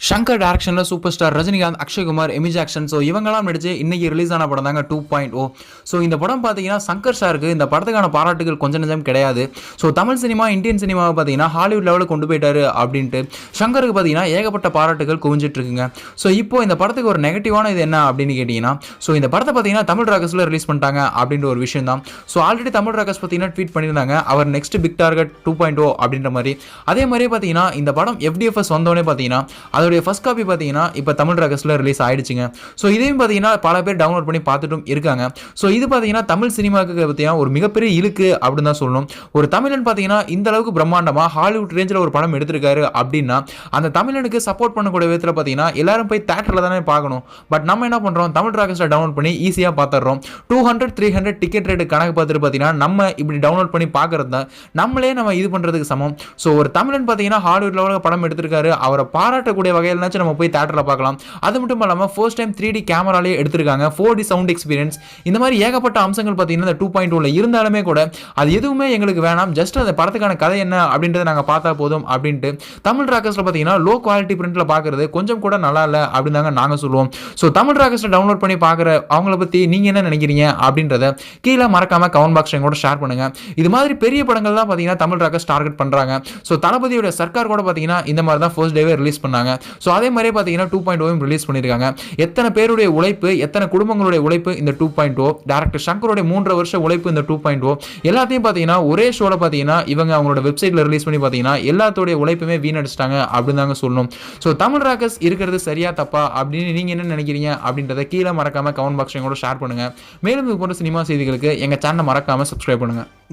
Shankar டேரக்ஷனில் super star Rajinikanth Akshay Kumar Amy Jackson so இவங்கெல்லாம் நடிச்சு இன்னைக்கு ரிலீஸ் ஆன படம் தாங்க டூ பாயிண்ட் ஓ ஸோ இந்த படம் பார்த்தீங்கன்னா சங்கர் சாருக்கு இந்த படத்துக்கான பாராட்டுகள் கொஞ்சம் நிஜம் கிடையாது. ஸோ தமிழ் சினிமா இந்தியன் சினிமாவை பார்த்தீங்கன்னா ஹாலிவுட் லெவலில் கொண்டு போயிட்டாரு அப்படின்ட்டு ஷங்கருக்கு பார்த்தீங்கன்னா ஏகப்பட்ட பாராட்டுகள் குவிஞ்சிட்டு இருக்குங்க. ஸோ இப்போ இந்த படத்துக்கு ஒரு நெகட்டிவான இது என்ன அப்படின்னு கேட்டிங்கன்னா ஸோ இந்த படத்தை பார்த்தீங்கன்னா தமிழ் ராகஸில் ரிலீஸ் பண்ணிட்டாங்க அப்படின்ற ஒரு விஷயம் தான் ஸோ ஆல்ரெடி தமிழ் ராகஸ் பார்த்தீங்கன்னா ட்வீட் பண்ணியிருந்தாங்க. அவர் next big target two point O அப்படின்ற மாதிரி. அதே மாதிரியே பார்த்தீங்கன்னா இந்த படம் எஃப்டிஎஃப்எஸ் வந்தோடனே பார்த்தீங்கன்னா அதோடைய ஃபஸ்ட் காப்பி பார்த்தீங்கன்னா இப்போ தமிழ் ராகஸில் ரிலீஸ் ஆயிடுச்சுங்க. ஸோ இதையும் பார்த்தீங்கன்னா பல பேர் டவுன்லோட் பண்ணி பார்த்துட்டும் இருக்காங்க. ஸோ இது பார்த்தீங்கன்னா தமிழ் சினிமாவுக்கு பார்த்தீங்கன்னா ஒரு மிகப்பெரிய இழுக்கு அப்படின்னு தான் சொல்லணும். ஒரு தமிழன் பார்த்தீங்கன்னா இந்த அளவுக்கு பிரம்மாண்டமாக ஹாலிவுட் ரேஞ்சில் ஒரு படம் எடுத்திருக்காரு அப்படின்னா அந்த தமிழனுக்கு சப்போர்ட் பண்ணக்கூடிய விதத்தில் பார்த்தீங்கன்னா எல்லாரும் போய் தேட்டரில் தானே பார்க்கணும். பட் நம்ம என்ன பண்ணுறோம் தமிழ் ராகஸில் டவுன்லோட் பண்ணி ஈஸியாக பார்த்துடுறோம். Two hundred three hundred ticket rate கணக்கு பார்த்துட்டு பார்த்தீங்கன்னா நம்ம இப்படி டவுன்லோட் பண்ணி பார்க்குறது தான். நம்மளே நம்ம இது பண்ணுறதுக்கு சமம். ஸோ ஒரு தமிழன் பார்த்தீங்கன்னா ஹாலிவுட் லெவலில் படம் எடுத்திருக்காரு. அவரை பாராட்டக்கூடிய வகையில்னாச்சும் நம்ம போய் தேட்டரில் பார்க்கலாம். அது மட்டும் இல்லாமல் ஃபர்ஸ்ட் டைம் த்ரீ டி கேமராலே எடுத்திருக்காங்க. ஃபோர் டி சவுண்ட் எக்ஸ்பீரியன்ஸ் இந்த மாதிரி ஏகப்பட்ட அம்சங்கள் பார்த்தீங்கன்னா இந்த டூ பாயிண்ட் ஒன்ல இருந்தாலுமே கூட அது எதுவுமே எங்களுக்கு வேணாம். ஜஸ்ட் அந்த படத்துக்கான கதை என்ன அப்படின்றத நாங்கள் பார்த்தா போதும் அப்படின்ட்டு தமிழ் ராக்கர்ஸில் பார்த்தீங்கன்னா லோ குவாலிட்டி பிரிண்ட்டில் பார்க்குறது கொஞ்சம் கூட நல்லா இல்லை அப்படின்னு தாங்க நாங்கள் சொல்லுவோம். ஸோ தமிழ் ராக்கர்ஸில் டவுன்லோட் பண்ணி பார்க்குற அவங்கள பற்றி நீங்கள் என்ன நினைக்கிறீங்க அப்படின்றத கீழே மறக்காமல் கமெண்ட் பாக்ஸ் கூட ஷேர் பண்ணுங்கள் இது மாதிரி பெரிய படங்கள் தான் பார்த்தீங்கன்னா தமிழ் ராக்கர்ஸ் டார்கெட் பண்ணுறாங்க ஸோ தளபதியோட சர்க்கார் கூட பார்த்தீங்கன்னா இந்த மாதிரி தான் ஃபர்ஸ்ட் டேவே ரிலீஸ் பண்ணாங்க. ஸோ அதே மாதிரியே பார்த்தீங்கன்னா டூ பாயிண்ட் ஓவும் ரிலீஸ் பண்ணியிருக்காங்க. எத்தனை பேருடைய உழைப்பு எத்தனை குடும்பங்களுடைய உழைப்பு இந்த டூ பாயிண்ட் ஓ டேரக்டர் சங்கருடைய மூன்று வருஷம் உழைப்பு இந்த டூ பாயிண்ட் ஓ எல்லாத்தையும் பார்த்தீங்கன்னா ஒரே ஷோவில் பார்த்தீங்கன்னா இவங்க அவங்களோட வெப்சைட்டில் ரிலீஸ் பண்ணி பார்த்தீங்கன்னா எல்லாத்தோடைய உழைப்புமே வீணடிச்சிட்டாங்க அப்படின்னு தாங்க சொல்லணும். ஸோ தமிழ் ராக்கஸ் இருக்கிறது சரியா தப்பா அப்படின்னு நீங்கள் என்ன நினைக்கிறீங்க அப்படின்றத கீழே மறக்காம கமெண்ட் பாக்ஸ் கூட ஷேர் பண்ணுங்கள் மேலும் இது போன்ற சினிமா செய்திகளுக்கு எங்கள் சேனலை மறக்காமல் சப்ஸ்கிரைப் பண்ணுங்கள்